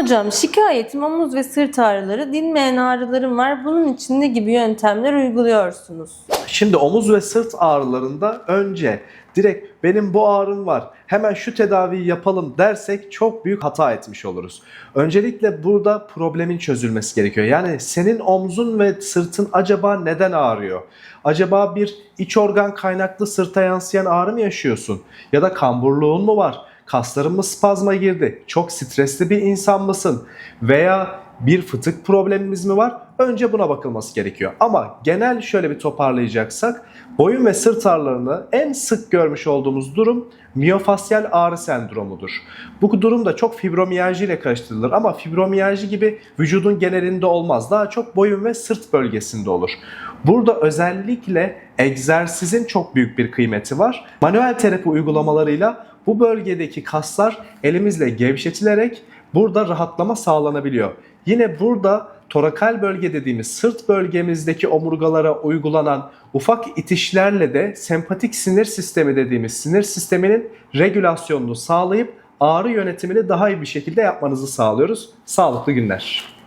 Hocam şikayetim omuz ve sırt ağrıları, dinmeyen ağrılarım var. Bunun için ne gibi yöntemler uyguluyorsunuz? Şimdi omuz ve sırt ağrılarında önce direkt benim bu ağrım var hemen şu tedaviyi yapalım dersek çok büyük hata etmiş oluruz. Öncelikle burada problemin çözülmesi gerekiyor. Yani senin omzun ve sırtın acaba neden ağrıyor? Acaba bir iç organ kaynaklı sırta yansıyan ağrı mı yaşıyorsun? Ya da kamburluğun mu var? Kasların mı spazma girdi? Çok stresli bir insan mısın? Veya bir fıtık problemimiz mi var? Önce buna bakılması gerekiyor. Ama genel şöyle bir toparlayacaksak boyun ve sırt ağrılarını en sık görmüş olduğumuz durum miyofasyal ağrı sendromudur. Bu durum da çok fibromiyalji ile karıştırılır ama fibromiyalji gibi vücudun genelinde olmaz. Daha çok boyun ve sırt bölgesinde olur. Burada özellikle egzersizin çok büyük bir kıymeti var. Manuel terapi uygulamalarıyla bu bölgedeki kaslar elimizle gevşetilerek burada rahatlama sağlanabiliyor. Yine burada torakal bölge dediğimiz sırt bölgemizdeki omurgalara uygulanan ufak itişlerle de sempatik sinir sistemi dediğimiz sinir sisteminin regülasyonunu sağlayıp ağrı yönetimini daha iyi bir şekilde yapmanızı sağlıyoruz. Sağlıklı günler.